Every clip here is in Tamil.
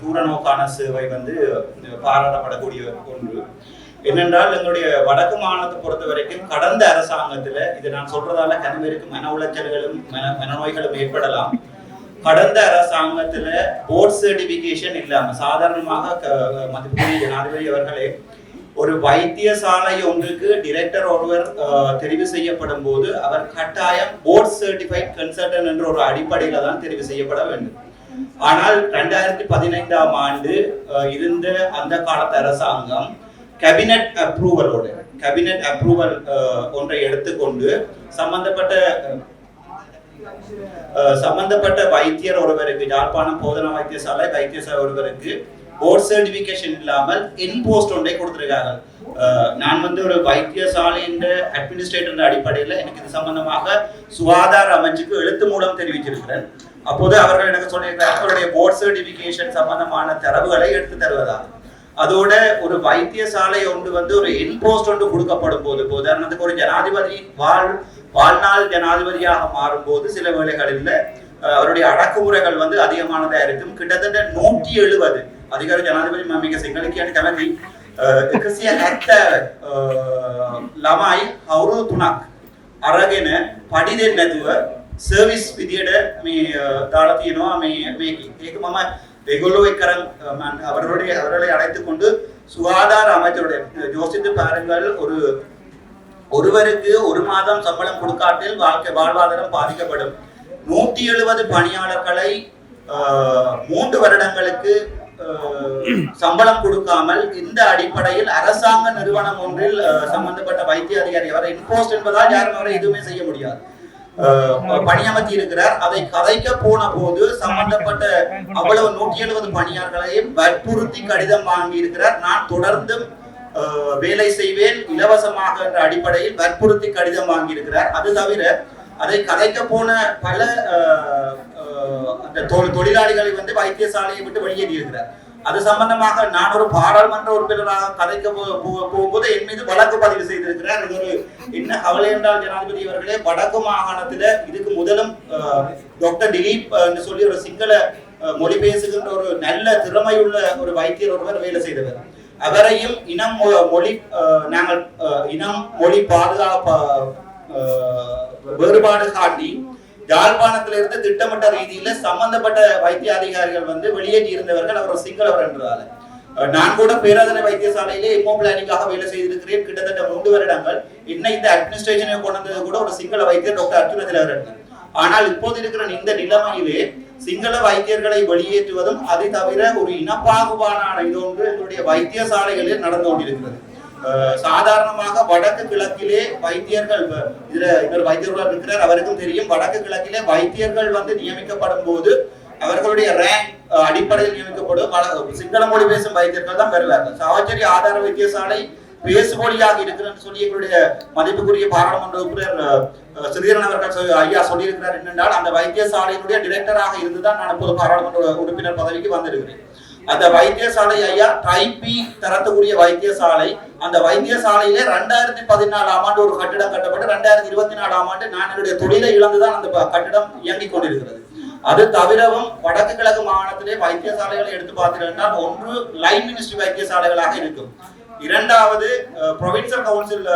தூரநோக்கான சேவை வந்து பாராட்டப்படக்கூடிய ஒன்று. என்னென்றால் எங்களுடைய வடக்கு மாநிலத்தை பொறுத்த வரைக்கும் கடந்த அரசாங்கத்துல இது நான் சொல்றதால கனவிற்கு மன உளைச்சல்களும் மன மனநோய்களும் ஏற்படலாம். கடந்த அரசாங்கத்துல போர்ட் சர்டிபிகேஷன் இல்லாம சாதாரணமாக க- மதிப்புக்குரிய ஜனாதிபதி அவர்களே ஒரு வைத்தியசாலை ஒன்றுக்கு டிரெக்டர் ஒருவர் அஹ், தெரிவு செய்யப்படும் போது அவர் கட்டாயம் போர்ட் சர்டிஃபைட் கன்சல்டன் என்ற ஒரு அடிப்படையில தான் தெரிவு செய்யப்பட வேண்டும். ஆனால் ரெண்டாயிரத்தி பதினைந்தாம் ஆண்டு இருந்த அந்த காலத்து அரசாங்கம் கேபினட் அப்ரூவலோடு கேபினட் அப்ரூவல் ஒன்றை எடுத்துக்கொண்டு சம்பந்தப்பட்ட சம்பந்தப்பட்ட வைத்தியர் ஒருவருக்கு யாழ்ப்பாணம் போதனா வைத்தியசாலை வைத்தியசாலை ஒருவருக்கு போர்ட் சர்டிபிகேஷன் இல்லாமல் இன் போஸ்ட் ஒன்றை கொடுத்திருக்காங்க நான் வந்து ஒரு வைத்தியசாலை என்ற அட்மினிஸ்ட்ரேட்டர் அடிப்படையில் எனக்கு இது சம்பந்தமாக சுகாதார அமைச்சுக்கு எழுத்து மூலம் தெரிவிச்சிருக்கிறேன் அப்போது அவர்கள் எனக்கு சொல்லியிருக்கிறார் அவருடைய போர்ட் சர்டிபிகேஷன் சம்பந்தமான தரவுகளை எடுத்து தருவதாக அதோட ஒரு வைத்தியசாலை ஒன்று வந்து ஒரு இன்போஸ்ட் ஒன்று கொடுக்கப்படும் போது இப்போ உதாரணத்துக்கு ஒரு ஜனாதிபதி வாழ் வாழ்நாள் ஜனாதிபதியாக மாறும்போது சில வேளைகளில் அஹ், அவருடைய அடக்குமுறைகள் வந்து அதிகமானதா இருக்கும் கிட்டத்தட்ட நூற்றி எழுபது அதிகாரி ජනාධිපති මම මේක සිංහල කියන්න කැමති එකසිය හැත්ත ළමයි අවුරුදු තුනක් අරගෙන පඩි දෙන්න නැතුව සර්විස් විදියට මේ අ, දාලා තියෙනවා මේ මේක ඒක මම ඒගොල්ලෝ එක්කරන් අ, මම அவர்களுடைய அவர்களை அழைத்துக் கொண்டு சுகாதார அமைச்சருடைய ஜோசித்து பாருங்கள் ஒரு ஒருவருக்கு ஒரு மாதம் சம்பளம் கொடுக்காட்டில் வாழ்க்கை வாழ்வாதாரம் பாதிக்கப்படும் நூற்றி எழுபது பணியாளர்களை ஆஹ், மூன்று வருடங்களுக்கு ஆஹ், சம்பளம் கொடுக்காமல் இந்த அடிப்படையில் அரசாங்க நிறுவனம் ஒன்றில் ஆஹ், சம்பந்தப்பட்ட வைத்திய அதிகாரி அவரை இன்போஸ்ட் என்பதால் யாரும் அவரை எதுவுமே செய்ய முடியாது ஆஹ், பணியமர்த்தி இருக்கிறார். அதை கதைக்க போன போது சம்பந்தப்பட்ட அவ்வளவு நூற்றி எழுபது பணியாளர்களையும் வற்புறுத்தி கடிதம் வாங்கி இருக்கிறார். நான் தொடர்ந்தும் வேலை செய்வேன் இலவசமாக என்ற அடிப்படையில் வற்புறுத்தி கடிதம் வாங்கியிருக்கிறார் அது தவிர அதை கதைக்க போன பல அந்த தொழிலாளிகளை வந்து வைத்தியசாலையை விட்டு வெளியேறி இருக்கிறார். அது சம்பந்தமாக நான் ஒரு பாராளுமன்ற உறுப்பினராக கதைக்க போகும்போது என் மீது வழக்கு பதிவு செய்திருக்கிறார். இது ஒரு என்ன கவலை என்றால் ஜனாதிபதி அவர்களே வடக்கு மாகாணத்துல இதுக்கு முதலும் அஹ், டாக்டர் திலீப் என்று சொல்லி ஒரு சிங்கள மொழி பேசுகின்ற ஒரு நல்ல திறமையுள்ள ஒரு வைத்தியர் ஒருவர் வேலை செய்தவர். அவரையும் இனம் மொ- மொழி அஹ், நாங்கள் அஹ், இனம் மொழி பாதுகாப்பு வேறுபாடு காட்டி யாழ்ப்பாணத்திலிருந்து திட்டமிட்ட ரீதியில சம்பந்தப்பட்ட வைத்திய அதிகாரிகள் வந்து வெளியேற்றி இருந்தவர்கள் அவர் சிங்களவர் என்றதால நான் கூட பேராதனை வைத்தியசாலையிலே எம்ஓ பிளானிங்காக வேலை செய்திருக்கிறேன். கிட்டத்தட்ட மூன்று வருடங்கள். இன்னும் இந்த அட்மினிஸ்ட்ரேஷனை கொண்டு கூட ஒரு சிங்கள வைத்தியர் டாக்டர் அர்ஜுனத்தில் அவர் ஆனால் இப்போது இருக்கிற இந்த நிலைமையிலே சிங்கள வைத்தியர்களை வெளியேற்றுவதும் அதை தவிர ஒரு இனப்பாகுபாடான இது ஒன்று எங்களுடைய வைத்தியசாலைகளில் நடந்து கொண்டிருக்கிறது. சாதாரணமாக வடக்கு கிழக்கிலே வைத்தியர்கள் இதுல இவர் வைத்தியர்கள் இருக்கிறார் அவருக்கும் தெரியும். வடக்கு கிழக்கிலே வைத்தியர்கள் வந்து நியமிக்கப்படும் போது அவர்களுடைய ரேங்க் அடிப்படையில் நியமிக்கப்படும். சிங்கள மொழி பேசும் வைத்தியர்கள் தான் பெறுவார்கள். சாவச்சேரி ஆதார வைத்தியசாலை பேசுமொழியாக இருக்கிறன்னு சொல்லி எங்களுடைய மதிப்புக்குரிய பாராளுமன்ற உறுப்பினர் அஹ், அவர்கள் ஐயா சொல்லியிருக்கிறார் என்னென்றால் அந்த வைத்தியசாலையினுடைய டிரெக்டராக இருந்துதான் நான் இப்போது பாராளுமன்ற உறுப்பினர் பதவிக்கு வந்திருக்கிறேன். அந்த வைத்தியசாலை ஐயா டைபி தரத்துக்குரிய வைத்தியசாலை. அந்த வைத்தியசாலையில ரெண்டாயிரத்தி பதினாலாம் ஆண்டு ஒரு கட்டிடம் கட்டப்பட்டு ரெண்டாயிரத்தி இருபத்தி நாலாம் ஆண்டு நான் என்னுடைய தொழிலை இழந்துதான் அந்த கட்டிடம் இயங்கிக் கொண்டிருக்கிறது. அது தவிரவும் வடக்கு கிழக்கு மாகாணத்திலே வைத்தியசாலைகளை எடுத்து பார்த்தீங்கன்னா ஒன்று லைன் மினிஸ்ட்ரி வைத்தியசாலைகளாக இருக்கும். இரண்டாவது ப்ரொவின்சியல் கவுன்சில்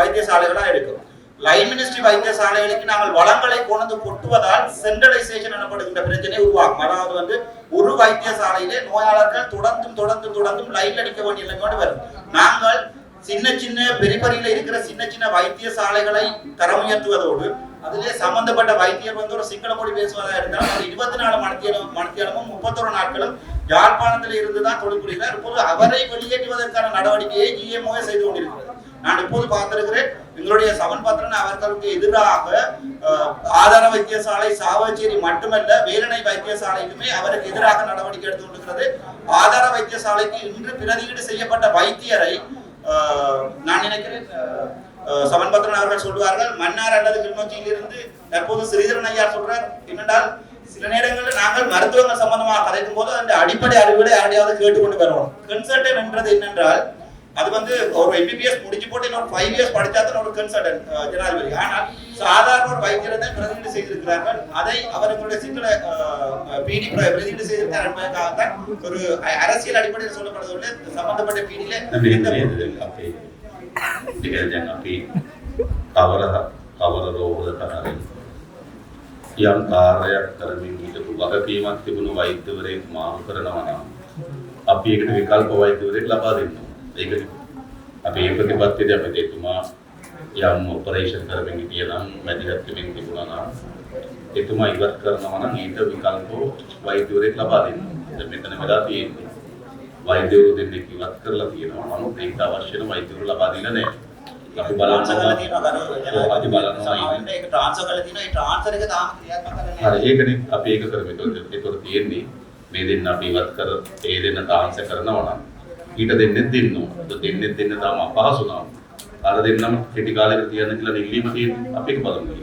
வைத்தியசாலைகளாக இருக்கும். லைன் மினிஸ்ட்ரி வைத்தியசாலைகளுக்கு நாங்கள் வளங்களை கொண்டு கொட்டுவதால் சென்ட்ரலைசேஷன் எனப்படுகின்ற பிரச்சனை உருவாகும். அதாவது வந்து ஒரு வைத்தியசாலையிலே நோயாளர்கள் தொடர்ந்தும் தொடர்ந்தும் தொடர்ந்தும் லைன் அடிக்க வேண்டிய நிலைமையோடு வரும். நாங்கள் சின்ன சின்ன பெரிபரியில இருக்கிற சின்ன சின்ன வைத்தியசாலைகளை தரம் உயர்த்துவதோடு அதிலே சம்பந்தப்பட்ட வைத்தியர் வந்து ஒரு சிங்கள மொழி பேசுவதா இருந்தால் அது இருபத்தி நாலு மணித்தியாலும் மணித்தியாலமும் முப்பத்தொரு நாட்களும் யாழ்ப்பாணத்தில் இருந்துதான் தொழில் புரிகிறார் இப்போது அவரை வெளியேற்றுவதற்கான நடவடிக்கையை ஜிஎம்ஓ செய்து கொண்டிருக்கிறது. நான் இப்போது பார்த்திருக்கிறேன் எங்களுடைய சவன் பத்திரன் அவர்களுக்கு எதிராக ஆதார வைத்தியசாலை சாவச்சேரி மட்டுமல்ல வேலனை வைத்தியசாலைக்குமே அவருக்கு எதிராக நடவடிக்கை எடுத்து கொண்டிருக்கிறது ஆதார வைத்தியசாலைக்கு இன்று பிரதியீடு செய்யப்பட்ட வைத்தியரை நான் நினைக்கிறேன் அஹ், அஹ், சவன் பத்திரன் அவர்கள் சொல்வார்கள் மன்னார் அல்லது கிளிநொச்சியில் இருந்து தற்போது ஸ்ரீதரன் ஐயா சொல்றார் என்னென்றால் சில நேரங்களில் நாங்கள் மருத்துவங்கள் சம்பந்தமாக கதைக்கும் போது அந்த அடிப்படை அறிவுகளை யாரையாவது கேட்டுக்கொண்டு வருவோம். கன்சல்டன் என்றது என்னென்றால் அது வந்து ஒரு எம்பிபிஎஸ் முடிச்சு போட்டு இன்னொரு ஃபைவ் இயர்ஸ் படிச்சா தான் ஒரு கன்சல்டன்ட் ஜனாதிபதி. ஆனால் சாதாரண ஒரு வைத்தியரை தான் பிரதிநிதி செய்திருக்கிறார்கள். அதை அவர்களுடைய சிங்கள பிடி பிரதிநிதி செய்திருக்கார் என்பதற்காகத்தான் ஒரு அரசியல் அடிப்படையில் சொல்லப்படுவதில்லை சம்பந்தப்பட்ட பிடியில ඒ කියන්නේ දැන් අපි කවර කවර රෝහල කරන්නේ යම් කාර්යයක් කරමින් හිටපු වගකීමක් තිබුණු වෛද්‍යවරයෙක් මාරු කරනවා නම් අපි ඒකට විකල්ප වෛද්‍යවරයෙක් ලබා දෙන්න ඕනේ. ඒක අපි මේ ප්‍රතිපත්තියදී අපි දෙතුමා යම් ඔපරේෂන් කරමින් හිටියනම් මැදිහත් වෙමින් තිබුණා නම් එතුමා ඉවත් කරනවා නම් ඊට විකල්ප වෛද්‍යවරයෙක් ලබා දෙන්න. දැන් මෙතන වෙලා තියෙන්නේ වෛද්‍යවරු දෙන්නෙක් ඉවත් කරලා තියෙනවා. නමුත් ඒක අවශ්‍ය වෛද්‍යවරු ලබා දෙන්නේ නැහැ. අපි ට්‍රාන්ස්ෆර් කරලා තියෙනවා ගරු අපි බලනවා සමාවෙන්න ඒක ට්‍රාන්ස්ෆර් කරලා තියෙනවා ඒ ට්‍රාන්ස්ෆර් එක තාම ක්‍රියාත්මක කරන්නේ හරි ඒකනේ අපි ඒක කරමු. ඒතකොට ඒතකොට තියෙන්නේ මේ දෙන්න අපි ඉවත් කර ඒ දෙන්න ට්‍රාන්ස්ෆර් කරනවා නම් ඊට දෙන්නෙත් දෙන්න ඕන. දෙන්නෙත් දෙන්න තාම අපහසු නම් අර දෙන්නම කෙටි කාලයකට තියන්න කියලා නිල්ලීම තියෙන්නේ. අපි ඒක බලමු.